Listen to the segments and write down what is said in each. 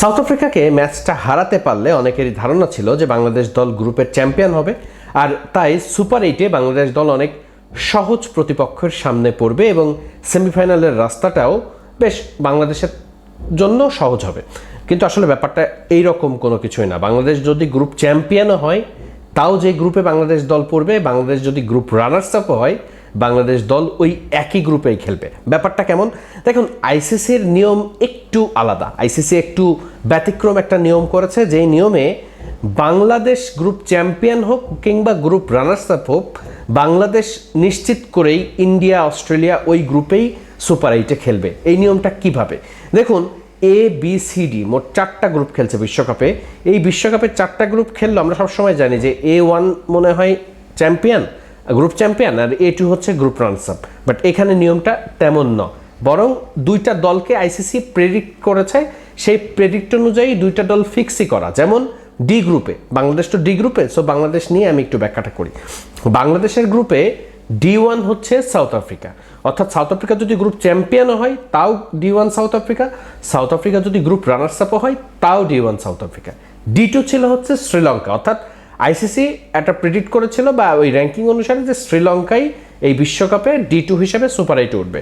South আফ্রিকাকে ম্যাচটা হারাতে পারলে অনেকেরই ধারণা ছিল যে বাংলাদেশ দল গ্রুপের চ্যাম্পিয়ন হবে, আর তাই সুপার এইটে বাংলাদেশ দল অনেক সহজ প্রতিপক্ষের সামনে পড়বে এবং সেমিফাইনালের রাস্তাটাও বেশ বাংলাদেশের জন্য সহজ হবে। কিন্তু আসলে ব্যাপারটা এই রকম কোনো কিছুই না। বাংলাদেশ যদি গ্রুপ চ্যাম্পিয়নও হয়, তাও যে গ্রুপে বাংলাদেশ দল পড়বে, বাংলাদেশ যদি গ্রুপ রানার্স আপও হয়, বাংলাদেশ দল ওই একই গ্রুপেই খেলবে। ব্যাপারটা কেমন? দেখুন, আইসিসির নিয়ম একটু আলাদা। আইসিসি একটু ব্যতিক্রম একটা নিয়ম করেছে, যেই নিয়মে বাংলাদেশ গ্রুপ চ্যাম্পিয়ন হোক কিংবা গ্রুপ রানার্স আপ হোক, বাংলাদেশ নিশ্চিত করেই ইন্ডিয়া, অস্ট্রেলিয়া ওই গ্রুপেই সুপার এইটে খেলবে। এই নিয়মটা কীভাবে? দেখুন এ বি সি ডি মোট চারটা গ্রুপ খেলছে বিশ্বকাপে। এই বিশ্বকাপে চারটা গ্রুপ খেললো, আমরা সবসময় জানি যে এ ওয়ান মনে হয় চ্যাম্পিয়ন গ্রুপ চ্যাম্পিয়ন আর এ টু হচ্ছে গ্রুপ রানস আপ বাট এখানে নিয়মটা তেমন ন বরং দুইটা দলকে আইসিসি প্রেডিক্ট করেছে, সেই প্রেডিক্ট অনুযায়ী দুইটা দল ফিক্সই করা। যেমন ডি গ্রুপে বাংলাদেশ তো ডি গ্রুপে সো বাংলাদেশ নিয়ে আমি একটু ব্যাখ্যাটা করি। বাংলাদেশের গ্রুপে ডি ওয়ান হচ্ছে সাউথ আফ্রিকা অর্থাৎ সাউথ আফ্রিকা যদি গ্রুপ চ্যাম্পিয়নও হয়, তাও D one South Africa South Africa যদি গ্রুপ রানার্স আপও হয়, তাও D one South Africa D two ছিল হচ্ছে শ্রীলঙ্কা অর্থাৎ আইসিসি একটা প্রেডিক্ট করেছিল বা ওই র্যাঙ্কিং অনুসারে যে শ্রীলঙ্কাই এই বিশ্বকাপে ডি টু হিসেবে সুপার এইটে উঠবে।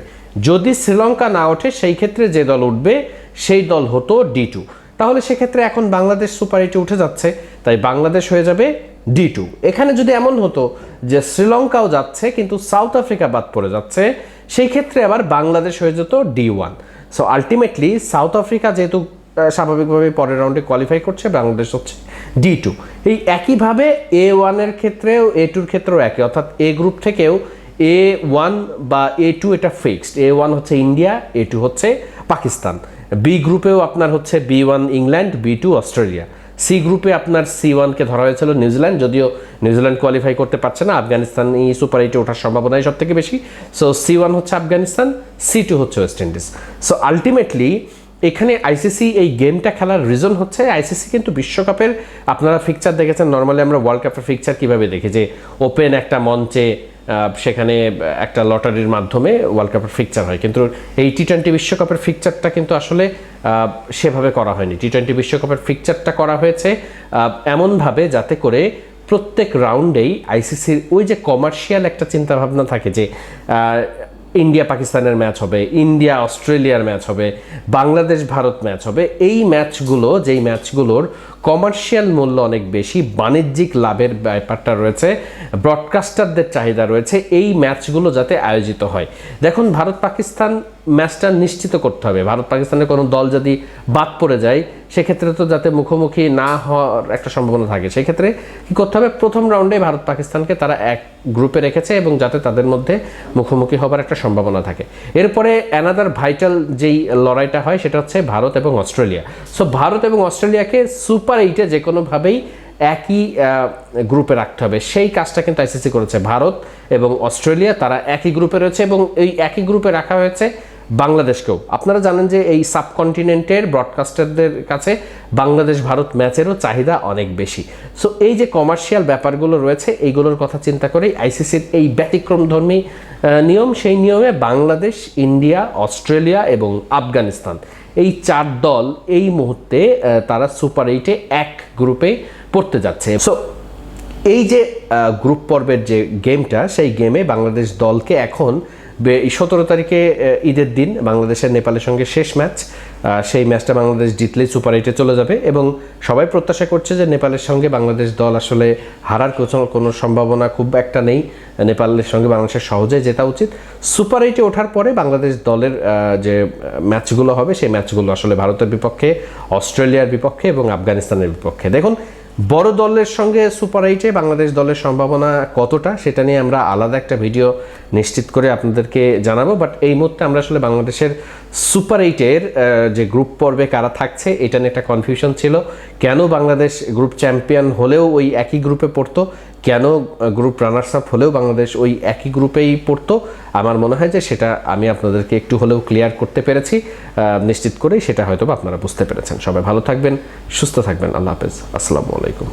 যদি শ্রীলঙ্কা না ওঠে, সেই ক্ষেত্রে যে দল উঠবে, সেই দল হতো ডি টু। তাহলে সেক্ষেত্রে এখন বাংলাদেশ সুপার এইটে উঠে যাচ্ছে, তাই বাংলাদেশ হয়ে যাবে ডি টু। এখানে যদি এমন হতো যে শ্রীলঙ্কাও যাচ্ছে, কিন্তু সাউথ আফ্রিকা বাদ পড়ে যাচ্ছে, সেই ক্ষেত্রে আবার বাংলাদেশ হয়ে যেত D one. So ultimately South Africa যেহেতু স্বাভাবিকভাবে পরের রাউন্ডে কোয়ালিফাই করছে, বাংলাদেশ হচ্ছে ডি টু। এই একইভাবে এ ওয়ানের ক্ষেত্রেও, এ টুর ক্ষেত্রেও একই, অর্থাৎ এ গ্রুপ থেকেও এ ওয়ান বা এ টু এটা ফিক্সড এ ওয়ান হচ্ছে ইন্ডিয়া এ টু হচ্ছে পাকিস্তান বি গ্রুপেও আপনার হচ্ছে B one England B two Australia C গ্রুপে আপনার সি ওয়ানকে ধরা হয়েছিল নিউজিল্যান্ড যদিও নিউজিল্যান্ড কোয়ালিফাই করতে পারছে না, আফগানিস্তান এই সুপার এইটে ওঠার সম্ভাবনাই সব থেকে বেশি। সো সি ওয়ান হচ্ছে আফগানিস্তান সি টু হচ্ছে ওয়েস্ট ইন্ডিজ সো আলটিমেটলি এখানে আইসিসি এই গেমটা খেলার রিজন হচ্ছে আইসিসি কিন্তু বিশ্বকাপের, আপনারা ফিকচার দেখেছেন নর্মালি আমরা ওয়ার্ল্ড কাপের ফিকচার কীভাবে দেখি? যে ওপেন একটা মঞ্চে সেখানে একটা লটারির মাধ্যমে ওয়ার্ল্ড কাপের ফিকচার হয়। কিন্তু এই টি টোয়েন্টি বিশ্বকাপের ফিকচারটা কিন্তু আসলে সেভাবে করা হয়নি। টি টোয়েন্টি বিশ্বকাপের ফিকচারটা করা হয়েছে এমনভাবে যাতে করে প্রত্যেক রাউন্ডেই আইসিসির ওই যে কমার্শিয়াল একটা চিন্তাভাবনা থাকে যে ইন্ডিয়া পাকিস্তানের ম্যাচ হবে ইন্ডিয়া অস্ট্রেলিয়ার ম্যাচ হবে, বাংলাদেশ ভারত ম্যাচ হবে, এই ম্যাচগুলো যেই ম্যাচগুলোর কমার্শিয়াল মূল্য অনেক বেশি, বাণিজ্যিক লাভের ব্যাপারটা রয়েছে ব্রডকাস্টারদের চাহিদা রয়েছে, এই ম্যাচগুলো যাতে আয়োজিত হয়। দেখুন ভারত পাকিস্তান ম্যাচটা নিশ্চিত করতে হবে। ভারত পাকিস্তানের কোনো দল যদি বাদ পড়ে যায়, সেক্ষেত্রে তো যাতে মুখোমুখি না হওয়ার একটা সম্ভাবনা থাকে। সেক্ষেত্রে কী করতে হবে? প্রথম রাউন্ডে ভারত পাকিস্তানকে তারা এক গ্রুপে রেখেছে এবং যাতে তাদের মধ্যে মুখোমুখি হবার একটা সম্ভাবনা থাকে। এরপরে অ্যানাদার ভাইটাল যেই লড়াইটা হয়, সেটা হচ্ছে ভারত এবং অস্ট্রেলিয়া। সো ভারত এবং অস্ট্রেলিয়াকে সুপার এইটে যে কোনোভাবেই একই গ্রুপে রাখতে হবে। সেই কাজটা কিন্তু আইসিসি করেছে। ভারত এবং অস্ট্রেলিয়া, তারা একই গ্রুপে রয়েছে এবং এই একই গ্রুপে রাখা হয়েছে। বাংলাদেশকেও। আপনারা জানেন যে এই সাবকন্টিনেন্টের ব্রডকাস্টারদের কাছে বাংলাদেশ ভারত ম্যাচেরও চাহিদা অনেক বেশি। সো এই যে কমার্শিয়াল ব্যাপারগুলো রয়েছে, এইগুলোর কথা চিন্তা করেই আইসিসির এই ব্যতিক্রমধর্মী নিয়ম, সেই নিয়মে বাংলাদেশ, ইন্ডিয়া, অস্ট্রেলিয়া এবং আফগানিস্তান এই চার দল এই মুহূর্তে তারা সুপার এইটে এক গ্রুপে পড়তে যাচ্ছে। সো এই যে গ্রুপ পর্বের যে গেমটা, সেই গেমে বাংলাদেশ দলকে এখন সতেরো তারিখে ঈদের দিন বাংলাদেশের নেপালের সঙ্গে শেষ ম্যাচ। সেই ম্যাচটা বাংলাদেশ জিতলেই সুপার এইটে চলে যাবে এবং সবাই প্রত্যাশা করছে যে নেপালের সঙ্গে বাংলাদেশ দল আসলে হারার কোনো কোনো সম্ভাবনা খুব একটা নেই। নেপালের সঙ্গে বাংলাদেশের সহজে জেতা উচিত। সুপার এইটে ওঠার পরে বাংলাদেশ দলের যে ম্যাচগুলো হবে, সেই ম্যাচগুলো আসলে ভারতের বিপক্ষে, অস্ট্রেলিয়ার বিপক্ষে এবং আফগানিস্তানের বিপক্ষে। দেখুন বড় দলের সঙ্গে সুপার এইটে বাংলাদেশ দলের সম্ভাবনা কতটা সেটা নিয়ে আমরা আলাদা একটা ভিডিও নিশ্চিত করে আপনাদেরকে জানাব। বাট এই মুহূর্তে আমরা আসলে বাংলাদেশের সুপার এইটের যে গ্রুপ পর্বে কারা থাকছে, এটা নিয়ে একটা কনফিউশন ছিল। কেন বাংলাদেশ গ্রুপ চ্যাম্পিয়ন হলেও ওই একই গ্রুপে পড়তো? কেন গ্রুপ রানার্স আপ হলেও বাংলাদেশ ওই একই গ্রুপেই পড়তো? আমার মনে হয় যে সেটা আমি আপনাদেরকে একটু হলেও ক্লিয়ার করতে পেরেছি। নিশ্চিত করেই সেটা হয়তো আপনারা বুঝতে পেরেছেন। সবাই ভালো থাকবেন, সুস্থ থাকবেন। আল্লাহ হাফেজ। আসসালামু আলাইকুম।